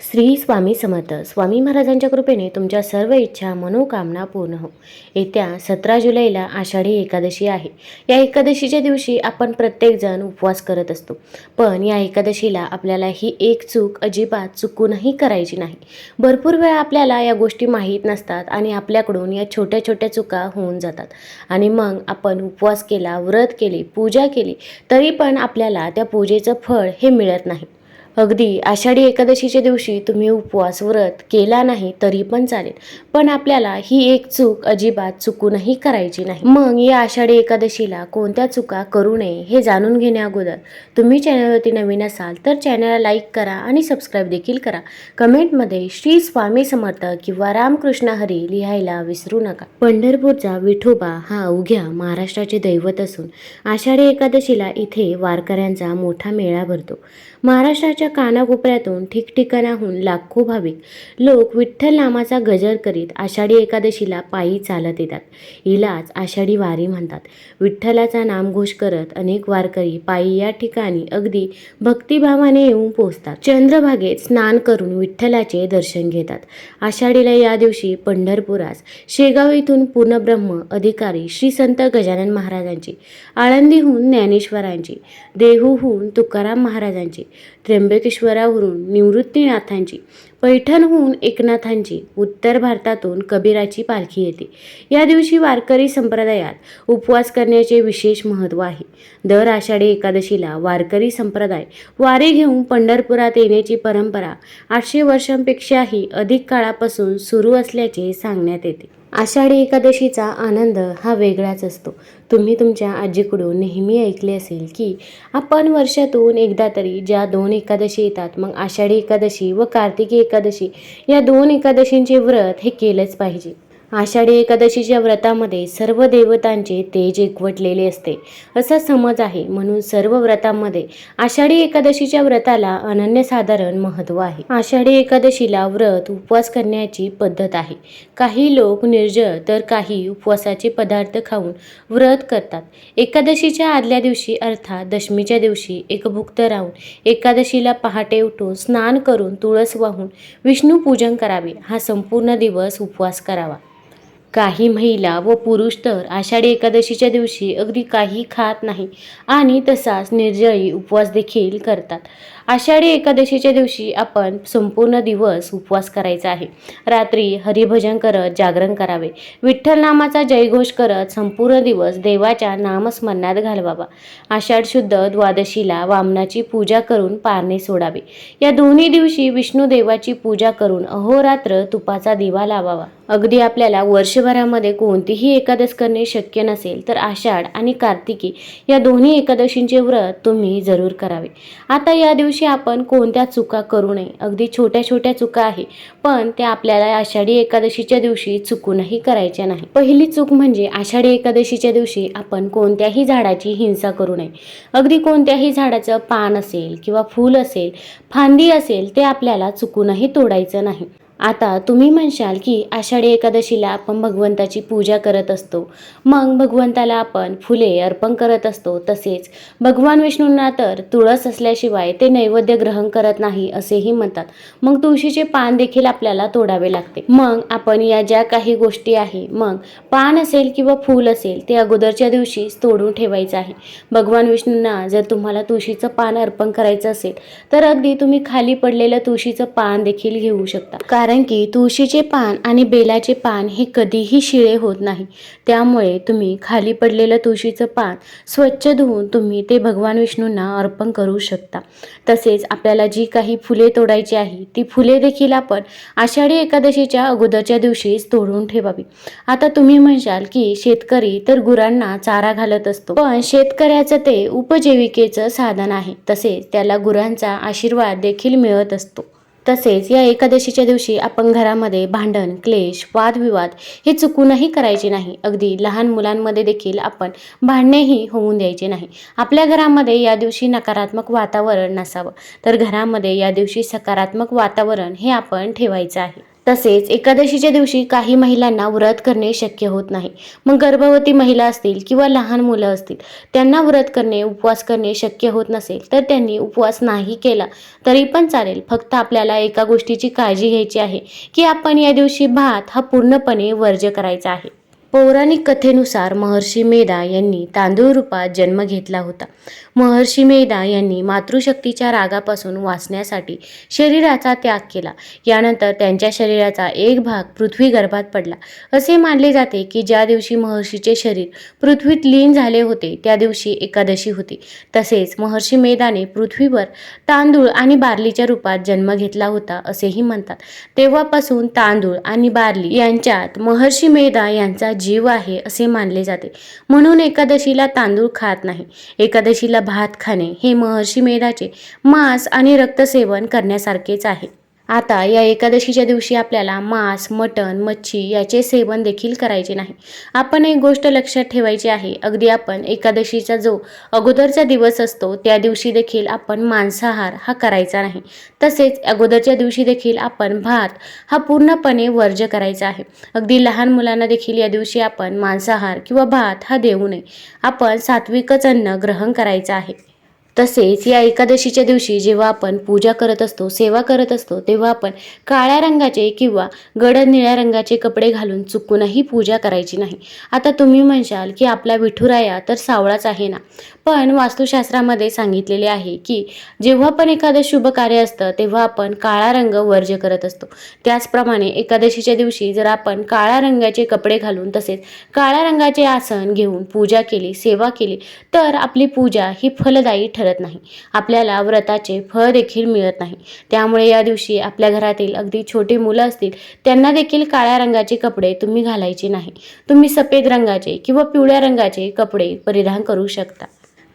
श्री स्वामी समर्थ. स्वामी महाराजांच्या कृपेने तुमच्या सर्व इच्छा मनोकामना पूर्ण हो. येत्या सतरा जुलैला आषाढी एकादशी आहे. या एकादशीच्या दिवशी आपण प्रत्येकजण उपवास करत असतो. पण या एकादशीला आपल्याला ही एक चूक अजिबात चुकूनही करायची नाही. भरपूर वेळा आपल्याला या गोष्टी माहीत नसतात आणि आपल्याकडून या छोट्या छोट्या चुका होऊन जातात. आणि मग आपण उपवास केला व्रत केले पूजा केली तरी पण आपल्याला त्या पूजेचं फळ हे मिळत नाही. अगदी आषाढी एकादशीच्या दिवशी तुम्ही उपवास व्रत केला नाही तरी पण चालेल. पण आपल्याला ही एक चूक अजिबात चुकूनही करायची नाही. मग या आषाढी एकादशीला कोणत्या चुका करू नये हे जाणून घेण्या अगोदर तुम्ही चॅनलवरती नवीन असाल तर चॅनलला लाईक करा आणि सबस्क्राईब देखील करा. कमेंटमध्ये श्री स्वामी समर्थ किंवा रामकृष्ण हरी लिहायला विसरू नका. पंढरपूरचा विठोबा हा अवघ्या महाराष्ट्राचे दैवत असून आषाढी एकादशीला इथे वारकऱ्यांचा मोठा मेळा भरतो. महाराष्ट्राच्या कानाकोपऱ्यातून ठिकठिकाणाहून लाखो भाविक लोक विठ्ठल नामाचा गजर करीत आषाढी एकादशीला पायी चालत येतात. हिलाच आषाढी वारी म्हणतात. विठ्ठलाचा नामघोष करत अनेक वारकरी पायी या ठिकाणी अगदी भक्तिभावाने येऊन पोहोचतात. चंद्रभागेत स्नान करून विठ्ठलाचे दर्शन घेतात. आषाढीला या दिवशी पंढरपुरास शेगाव येथून पूर्णब्रह्म अधिकारी श्री संत गजानन महाराजांची आळंदीहून ज्ञानेश्वरांची देहूहून तुकाराम महाराजांची त्र्यंबे त्र्यंबकेश्वरावरून निवृत्तीनाथांची पैठणहून एकनाथांची उत्तर भारतातून कबीराची पालखी येते. या दिवशी वारकरी संप्रदायात उपवास करण्याचे विशेष महत्त्व आहे. दर आषाढी एकादशीला वारकरी संप्रदाय वारे घेऊन पंढरपुरात येण्याची परंपरा आठशे वर्षांपेक्षाही अधिक काळापासून सुरू असल्याचे सांगण्यात येते. आषाढी एकादशीचा आनंद हा वेगळाच असतो. तुम्ही तुमच्या आजीकडून नेहमी ऐकले असेल की आपण वर्षातून एकदा तरी ज्या दोन एकादशी येतात मग आषाढी एकादशी व कार्तिकी एकादशी या दोन एकादशींचे व्रत हे केलंच पाहिजे. आषाढी एकादशीच्या व्रतामध्ये सर्व देवतांचे तेज एकवटलेले असते. असा समज आहे. म्हणून सर्व व्रतांमध्ये आषाढी एकादशीच्या व्रताला अनन्यसाधारण महत्त्व आहे. आषाढी एकादशीला व्रत उपवास करण्याची पद्धत आहे. काही लोक निर्जळ तर काही उपवासाचे पदार्थ खाऊन व्रत करतात. एकादशीच्या आदल्या दिवशी अर्थात दशमीच्या दिवशी एकभुक्त राहून एकादशीला पहाटे उठून स्नान करून तुळस वाहून विष्णू पूजन करावे. हा संपूर्ण दिवस उपवास करावा. काही महिला व पुरुष तर आषाढी एकादशीच्या दिवशी अगदी काही खात नाही आणि तसाच निर्जळी उपवास देखील करतात. आषाढी एकादशीच्या दिवशी आपण संपूर्ण दिवस उपवास करायचा आहे. रात्री हरिभजन करत जागरण करावे. विठ्ठल नामाचा जयघोष करत संपूर्ण दिवस देवाच्या नामस्मरणात घालवावा. आषाढ शुद्ध द्वादशीला वामनाची पूजा करून पारणे सोडावे. या दोन्ही दिवशी विष्णू देवाची पूजा करून अहोरात्र तुपाचा दिवा लावावा. अगदी आपल्याला वर्षभरामध्ये कोणतीही एकादश करणे शक्य नसेल तर आषाढ आणि कार्तिकी या दोन्ही एकादशींचे व्रत तुम्ही जरूर करावे. आता या दिवशी आपण कोणत्या चुका करू नये. अगदी छोट्या छोट्या चुका आहे पण त्या आपल्याला आषाढी एकादशीच्या दिवशी चुकूनही करायच्या नाही. पहिली चूक म्हणजे आषाढी एकादशीच्या दिवशी आपण कोणत्याही झाडाची हिंसा करू नये. अगदी कोणत्याही झाडाचं पान असेल किंवा फूल असेल फांदी असेल ते आपल्याला चुकूनही तोडायचं नाही. आता तुम्ही म्हणशाल की आषाढी एकादशीला आपण भगवंताची पूजा करत असतो. मग भगवंताला आपण फुले अर्पण करत असतो. तसेच भगवान विष्णूंना तर तुळस असल्याशिवाय ते नैवेद्य ग्रहण करत नाही असेही म्हणतात. मग तुळशीचे पान देखील आपल्याला तोडावे लागते. मग आपण या ज्या काही गोष्टी आहे मग पान असेल किंवा फूल असेल ते अगोदरच्या दिवशीच तोडून ठेवायचं आहे. भगवान विष्णूंना जर तुम्हाला तुळशीचं पान अर्पण करायचं असेल तर अगदी तुम्ही खाली पडलेलं तुळशीचं पान देखील घेऊ शकता. कारण की तुळशीचे पान आणि बेलाचे पान हे कधीही शिळे होत नाही. त्यामुळे तुम्ही खाली पडलेलं तुळशीचं पान स्वच्छ धुवून तुम्ही ते भगवान विष्णूंना अर्पण करू शकता. तसेच आपल्याला जी काही फुले तोडायची आहे ती फुले देखील आपण आषाढी एकादशीच्या अगोदरच्या दिवशीच तोडून ठेवावी. आता तुम्ही म्हणशाल की शेतकरी तर गुरांना चारा घालत असतो. पण शेतकऱ्याचं ते उपजीविकेचं साधन आहे. तसेच त्याला गुरांचा आशीर्वाद देखील मिळत असतो. तसेच या एकादशीच्या दिवशी आपण घरामध्ये भांडण क्लेश वादविवाद हे चुकूनही करायचे नाही. अगदी लहान मुलांमध्ये देखील आपण भांडणेही होऊन द्यायचे नाही. आपल्या घरामध्ये या दिवशी नकारात्मक वातावरण नसावं. तर घरामध्ये या दिवशी सकारात्मक वातावरण हे आपण ठेवायचं आहे. तसेच एकादशीच्या दिवशी काही महिलांना व्रत करणे शक्य होत नाही. मग गर्भवती महिला असतील किंवा लहान मुलं असतील त्यांना व्रत करणे उपवास करणे शक्य होत नसेल तर त्यांनी उपवास नाही केला तरी पण चालेल. फक्त आपल्याला एका गोष्टीची काळजी घ्यायची आहे की आपण या दिवशी भात हा पूर्णपणे वर्ज्य करायचा आहे. पौराणिक कथेनुसार महर्षी मेधा यांनी तांदूळ रूपात जन्म घेतला होता. महर्षी मेधा यांनी मातृशक्तीच्या रागापासून वाचण्यासाठी शरीराचा त्याग केला. यानंतर त्यांच्या शरीराचा एक भाग पृथ्वी गर्भात पडला. असे मानले जाते की ज्या दिवशी महर्षीचे शरीर पृथ्वीत लीन झाले होते त्या दिवशी एकादशी होती. तसेच महर्षी मेधाने पृथ्वीवर तांदूळ आणि बार्लीच्या रूपात जन्म घेतला होता असेही म्हणतात. तेव्हापासून तांदूळ आणि बार्ली यांच्यात महर्षी मेधा यांचा जीव आहे असे मानले जाते. म्हणून एकादशीला तांदूळ खात नाही. एकादशीला भात खाणे हे महर्षी मेधाचे मांस आणि रक्तसेवन करण्यासारखेच आहे. आता या एकादशीच्या दिवशी आपल्याला मांस मटण मच्छी याचे सेवन देखील करायचे नाही. आपण एक गोष्ट लक्षात ठेवायची आहे. अगदी आपण एकादशीचा जो अगोदरचा दिवस असतो त्या दिवशी देखील आपण मांसाहार हा करायचा नाही. तसेच अगोदरच्या दिवशी देखील आपण भात हा पूर्णपणे वर्ज्य करायचा आहे. अगदी लहान मुलांना देखील या दिवशी आपण मांसाहार किंवा भात हा देऊ नये. आपण सात्विकच अन्न ग्रहण करायचं आहे. तसेच या एकादशीच्या दिवशी जेव्हा आपण पूजा करत असतो सेवा करत असतो तेव्हा आपण काळ्या रंगाचे किंवा गडद निळ्या रंगाचे कपडे घालून चुकूनही पूजा करायची नाही. आता तुम्ही म्हणशाल की आपला विठुराया तर सावळाच आहे ना? पण वास्तुशास्त्रामध्ये सांगितलेले आहे की जेव्हा पण एखादं शुभ कार्य असतं तेव्हा आपण काळा रंग वर्ज्य करत असतो. त्याचप्रमाणे एकादशीच्या दिवशी जर आपण काळ्या रंगाचे कपडे घालून तसेच काळ्या रंगाचे आसन घेऊन पूजा केली सेवा केली तर आपली पूजा ही फलदायी ठरत नाही. आपल्याला व्रताचे फळ देखील मिळत नाही. त्यामुळे या दिवशी आपल्या घरातील अगदी छोटी मुलं असतील त्यांना देखील काळ्या रंगाचे कपडे तुम्ही घालायचे नाही. तुम्ही सफेद रंगाचे किंवा पिवळ्या रंगाचे कपडे परिधान करू शकता.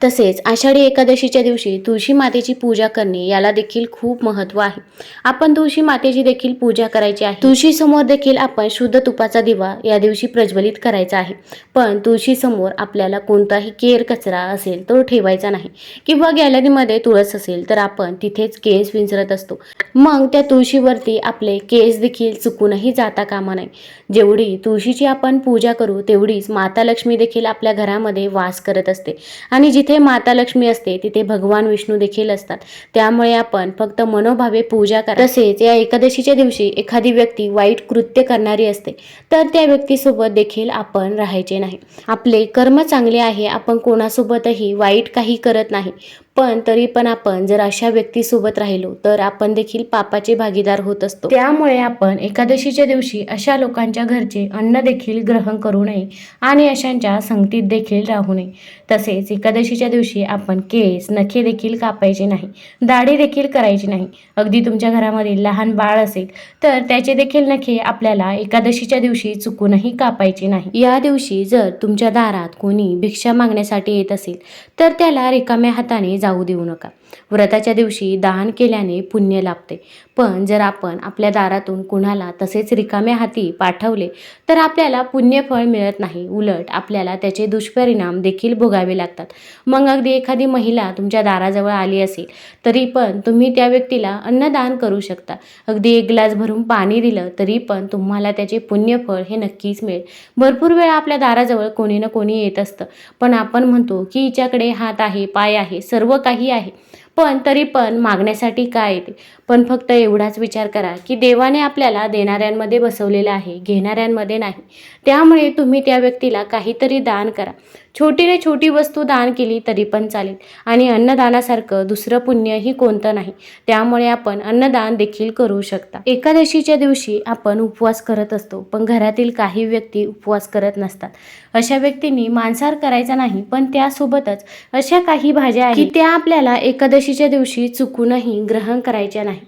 तसेच आषाढी एकादशीच्या दिवशी तुळशी मातेची पूजा करणे याला देखील खूप महत्त्व आहे. आपण तुळशी मातेची देखील पूजा करायची आहे. तुळशी समोर देखील आपण शुद्ध तुपाचा दिवा या दिवशी प्रज्वलित करायचा आहे. पण तुळशी समोर आपल्याला कोणताही केर कचरा असेल तो ठेवायचा नाही. किंवा गॅलरीमध्ये तुळस असेल तर आपण तिथेच केस विंचरत असतो. मग त्या तुळशीवरती आपले केस देखील चुकूनही जाता कामा नये. जेवढी तुळशीची आपण पूजा करू तेवढीच माता लक्ष्मी देखील आपल्या घरामध्ये वास करत असते. आणि जिथे जिथे माता लक्ष्मी असते तिथे भगवान विष्णू देखील असतात. त्यामुळे आपण फक्त मनोभावे पूजा करा. तसेच या एकादशीच्या दिवशी एखादी व्यक्ती वाईट कृत्य करणारी असते तर त्या व्यक्तीसोबत देखील आपण राहायचे नाही. आपले कर्म चांगले आहे आपण कोणासोबतही वाईट काही करत नाही. पण तरी पण आपण जर अशा व्यक्तीसोबत राहिलो तर आपण देखील पापाचे भागीदार होत असतो. त्यामुळे आपण एकादशीच्या दिवशी अशा लोकांच्या घरचे अन्न देखील ग्रहण करू नये आणि अशांच्या संगतीत देखील राहू नये. तसेच एकादशीच्या दिवशी आपण केस नखे देखील कापायचे नाही दाढी देखील करायची नाही. अगदी तुमच्या घरामध्ये लहान बाळ असेल तर त्याचे देखील नखे आपल्याला एकादशीच्या दिवशी चुकूनही कापायचे नाही. या दिवशी जर तुमच्या दारात कोणी भिक्षा मागण्यासाठी येत असेल तर त्याला रिकाम्या हाताने जाऊ देऊ नका. व्रताच्या दिवशी दान केल्याने पुण्य लाभते. पण जर आपण आपल्या दारातून कुणाला तसेच रिकाम्या हाती पाठवले तर आपल्याला पुण्यफळ मिळत नाही. उलट आपल्याला त्याचे दुष्परिणाम देखील भोगावे लागतात. मग अगदी एखादी महिला तुमच्या दाराजवळ आली असेल तरी पण तुम्ही त्या व्यक्तीला अन्नदान करू शकता. अगदी एक ग्लास भरून पाणी दिलं तरी पण तुम्हाला त्याचे पुण्यफळ हे नक्कीच मिळेल. भरपूर वेळा आपल्या दाराजवळ कोणी ना कोणी येत असतं. पण आपण म्हणतो की हिच्याकडे हात आहे पाय आहे सर्व काही आहे. पण तरी पण मागण्यासाठी काय येते? पण फक्त एवढाच विचार करा की देवाने आपल्याला देणाऱ्यांमध्ये बसवलेलं आहे घेणाऱ्यांमध्ये नाही. त्यामुळे तुम्ही त्या व्यक्तीला काहीतरी दान करा. छोटीने छोटी वस्तू दान केली तरी पण चालेल. आणि अन्नदानासारखं दुसरं पुण्यही कोणतं नाही त्यामुळे आपण अन्नदान देखील करू शकता. एकादशीच्या दिवशी आपण उपवास करत असतो पण घरातील काही व्यक्ती उपवास करत नसतात. अशा व्यक्तींनी मांसाहार करायचा नाही पण त्यासोबतच अशा काही भाज्या आहेत की त्या आपल्याला एकादशीच्या दिवशी चुकूनही ग्रहण करायच्या नाही.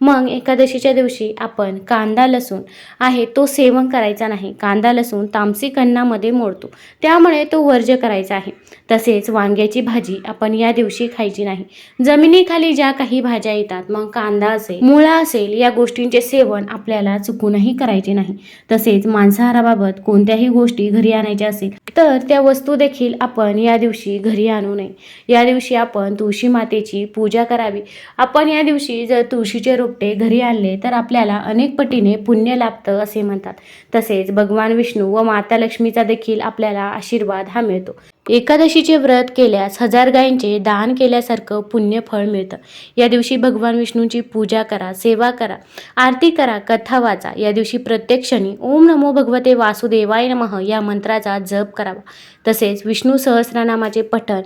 मग एकादशीच्या दिवशी आपण कांदा लसूण आहे तो सेवन करायचा नाही. कांदा लसूण तामसिक अन्नामध्ये मोडतो. त्यामुळे तो वर्ज्य करायचा आहे. तसेच वांग्याची भाजी आपण या दिवशी खायची नाही. जमिनीखाली ज्या काही भाज्या येतात मग कांदा असेल मुळा असेल या गोष्टींचे सेवन आपल्याला चुकूनही करायचे नाही. तसेच मांसाहाराबाबत कोणत्याही गोष्टी घरी आणायच्या असेल तर त्या वस्तू देखील आपण या दिवशी घरी आणू नये. या दिवशी आपण तुळशी मातेची पूजा करावी. आपण या दिवशी जर तुळशी तुळशीचे रोपटे घरी आणले तर आपल्याला अनेक पटीने पुण्य लाभतं असे म्हणतात. तसेच भगवान विष्णू व माता लक्ष्मीचा देखील आपल्याला आशीर्वाद हा मिळतो. एकादशीचे व्रत केल्यास हजार गायींचे दान केल्यासारखं पुण्य फळ मिळतं. या दिवशी भगवान विष्णूंची पूजा करा सेवा करा आरती करा कथा वाचा. या दिवशी प्रत्येक क्षणी ओम नमो भगवते वासुदेवाय नमः या मंत्राचा जप करावा. तसेच विष्णू सहस्रनामाचे पठण